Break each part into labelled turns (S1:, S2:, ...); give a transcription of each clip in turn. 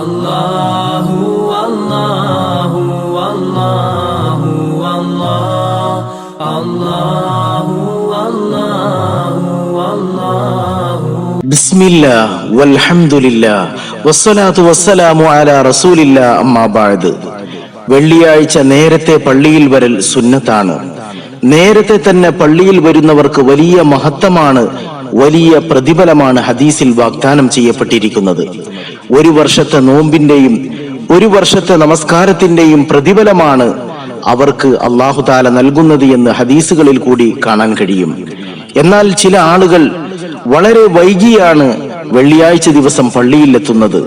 S1: അല്ലാഹു അല്ലാഹു അല്ലാഹു അല്ലാഹു അല്ലാഹു
S2: ബിസ്മില്ലാ വൽഹംദുലില്ലാ വസ്സലാത്തു വസ്സലാമു അലാ റസൂലില്ലാ അമ്മാ ബഅദ് വെള്ളിയാഴ്ച നേരത്തെ പള്ളിയിൽ വരൽ സുന്നത്താണ്. നേരത്തെ തന്നെ പള്ളിയിൽ വരുന്നവർക്ക് വലിയ മഹത്വമാണ് വലിയ പ്രതിഫലമാണ് ഹദീസിൽ വാഗ്ദാനം ചെയ്യപ്പെട്ടിരിക്കുന്നത്. ഒരു വർഷത്തെ നോമ്പിന്റെയും ഒരു വർഷത്തെ നമസ്കാരത്തിന്റെയും പ്രതിഫലമാണ് അവർക്ക് അള്ളാഹു താല നൽകുന്നത് എന്ന് ഹദീസുകളിൽ കൂടി കാണാൻ കഴിയും. എന്നാൽ ചില ആളുകൾ വളരെ വൈകിയാണ് വെള്ളിയാഴ്ച ദിവസം പള്ളിയിലെത്തുന്നത്.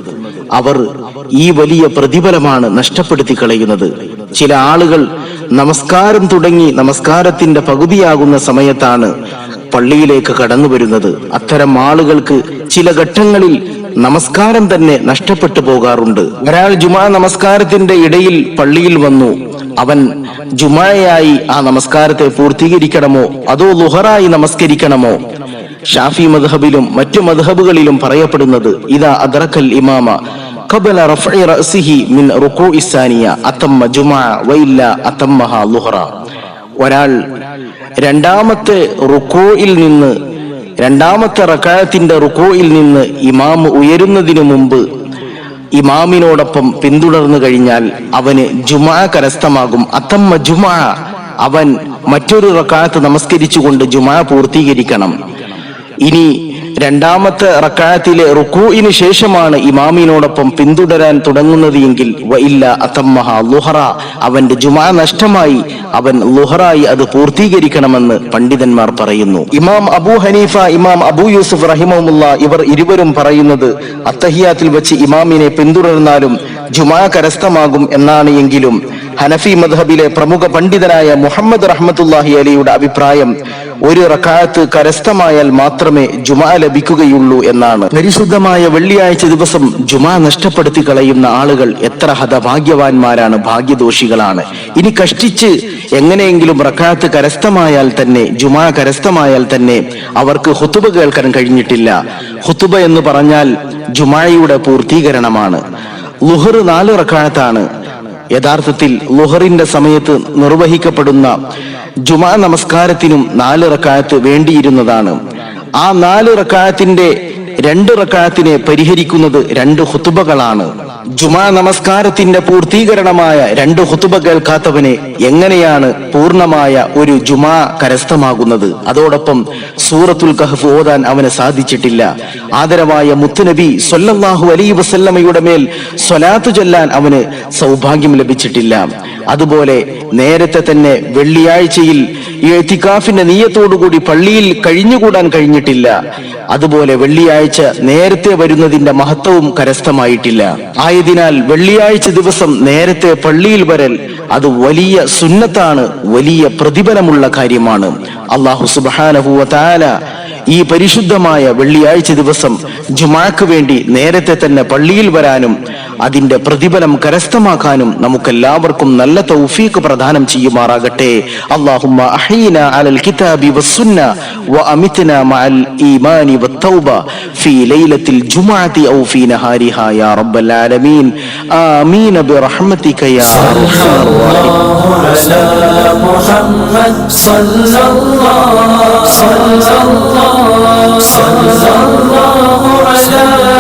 S2: അവർ ഈ വലിയ പ്രതിഫലമാണ് നഷ്ടപ്പെടുത്തി കളയുന്നത്. ചില ആളുകൾ നമസ്കാരം തുടങ്ങി നമസ്കാരത്തിന്റെ പകുതിയാകുന്ന സമയത്താണ് പള്ളിയിലേക്ക് കടന്നു വരുന്നത് അത്തരം ആളുകൾക്ക് ചില ഘട്ടങ്ങളിൽ നമസ്കാരം തന്നെ നഷ്ടപ്പെട്ടു പോകാറുണ്ട് ഒരാൾ ജുമാ നമസ്കാരത്തിന്റെ ഇടയിൽ പള്ളിയിൽ വന്നു അവൻ ജുമായായി ആ നമസ്കാരത്തെ പൂർത്തീകരിക്കണമോ അതോ ലുഹറായി നമസ്കരിക്കണമോ ഷാഫി മദ്ഹബിലും മറ്റു മദ്ഹബുകളിലും പറയപ്പെടുന്നത് ഇതാ അദ്റക്കൽ ഇമാമ قبل رفع رأسه من ركوع الثانية أتم جمعة وإلا أتمها ലുഹറ ഒരാൾ രണ്ടാമത്തെ റുക്കോയിൽ നിന്ന് രണ്ടാമത്തെ റക്കായത്തിന്റെ റുക്കോയിൽ നിന്ന് ഇമാം ഉയരുന്നതിന് മുമ്പ് ഇമാമിനോടൊപ്പം പിന്തുടർന്നു കഴിഞ്ഞാൽ അവന് ജുമാ കരസ്ഥമാകും. അത്തമ്മ ജുമാ അവൻ മറ്റൊരു റക്കായത്ത് നമസ്കരിച്ചുകൊണ്ട് ജുമാ പൂർത്തീകരിക്കണം. ഇനി രണ്ടാമത്തെ റക്കായത്തിലെ റുക്കൂയിന് ശേഷമാണ് ഇമാമിനോടൊപ്പം പിന്തുടരാൻ തുടങ്ങുന്നത് എങ്കിൽ വ ഇല്ല അത്തമ്മഹ ലുഹറ. അവന്റെ ജുമാ നഷ്ടമായി. അവൻ ലുഹറായി അത് പൂർത്തീകരിക്കണമെന്ന് പണ്ഡിതന്മാർ പറയുന്നു. ഇമാം അബു ഹനീഫ ഇമാം അബു യൂസുഫ് റഹിമുല്ല ഇവർ ഇരുവരും പറയുന്നത് അത്തഹിയാത്തിൽ വെച്ച് ഇമാമിനെ പിന്തുടർന്നാലും ജുമാ കരസ്ഥമാകും എന്നാണ് എങ്കിലും ഹനഫി മദ്ഹബിലെ പ്രമുഖ പണ്ഡിതനായ മുഹമ്മദ് റഹ്മത്തുല്ലാഹി അലിയുടെ അഭിപ്രായം ഒരു റക്കായത്ത് കരസ്ഥമായാൽ മാത്രമേ ജുമാ ലഭിക്കുകയുള്ളൂ എന്നാണ്. പരിശുദ്ധമായ വെള്ളിയാഴ്ച ദിവസം ജുമാ നഷ്ടപ്പെടുത്തി കളയുന്ന ആളുകൾ എത്ര ഹതഭാഗ്യവാന്മാരാണ് ഭാഗ്യദോഷികളാണ്. ഇനി കഷ്ടിച്ച് എങ്ങനെയെങ്കിലും റക്കായത്ത് കരസ്ഥമായാൽ തന്നെ ജുമാ കരസ്ഥമായാൽ തന്നെ അവർക്ക് ഹുത്തുബ കേൾക്കാൻ കഴിഞ്ഞിട്ടില്ല. ഹുത്തുബ എന്ന് പറഞ്ഞാൽ ജുമായുടെ പൂർത്തീകരണമാണ്. ലുഹർ നാല് റക്കായത്താണ് യഥാർത്ഥത്തിൽ ലുഹറിന്റെ സമയത്ത് നിർവഹിക്കപ്പെടുന്ന ജുമാ നമസ്കാരത്തിനും നാല് റക്കായത്ത് വേണ്ടിയിരുന്നതാണ്. ആ നാല് റക്കായത്തിന്റെ രണ്ട് റക്കായത്തിനെ പരിഹരിക്കുന്നത് രണ്ട് ഹുത്തുബകളാണ് ജുമാ നമസ്കാരത്തിന്റെ പൂർത്തീകരണമായ രണ്ട് ഹുത്തുബ കേൾക്കാത്തവന് എങ്ങനെയാണ് പൂർണമായ ഒരു ജുമാ കരസ്ഥമാകുന്നത്? അതോടൊപ്പം സൂറത്തുൽ കഹഫ് ഓതാൻ അവന് സാധിച്ചിട്ടില്ല. ആദരവായ മുത്തുനബി സൊല്ലാഹു അലൈ വസല്ലമയുടെ മേൽ സ്വലാത്തു ചൊല്ലാൻ അവന് സൗഭാഗ്യം ലഭിച്ചിട്ടില്ല. അതുപോലെ നേരത്തെ തന്നെ വെള്ളിയാഴ്ചയിൽ ഈ എത്തിക്കാഫിന്റെ നീയത്തോടുകൂടി പള്ളിയിൽ കഴിഞ്ഞുകൂടാൻ കഴിഞ്ഞിട്ടില്ല. അതുപോലെ വെള്ളിയാഴ്ച നേരത്തെ വരുന്നതിന്റെ മഹത്വവും കരസ്ഥമായിട്ടില്ല. ആയതിനാൽ വെള്ളിയാഴ്ച ദിവസം നേരത്തെ പള്ളിയിൽ വരൽ അത് വലിയ സുന്നത്താണ് വലിയ പ്രതിഫലമുള്ള കാര്യമാണ്. അള്ളാഹു സുബാനഹുവ താല ഈ പരിശുദ്ധമായ വെള്ളിയാഴ്ച ദിവസം ജുമാക്ക് വേണ്ടി നേരത്തെ തന്നെ പള്ളിയിൽ വരാനും അതിന്റെ പ്രതിഫലം കരസ്ഥമാക്കാനും നമുക്കെല്ലാവർക്കും നല്ല തൗഫീഖ് പ്രദാനം ചെയ്യുമാറാകട്ടെ അള്ളാഹുമ്മ അഹീന അലൽ കിതാബി വസ്സുന്ന وأمتنا مع الإيمان والتوبة في ليلة الجمعة أو في نهارها يا رب العالمين آمين برحمتك يا أرحم الراحمين
S1: على محمد صلى الله صلى الله صلى الله على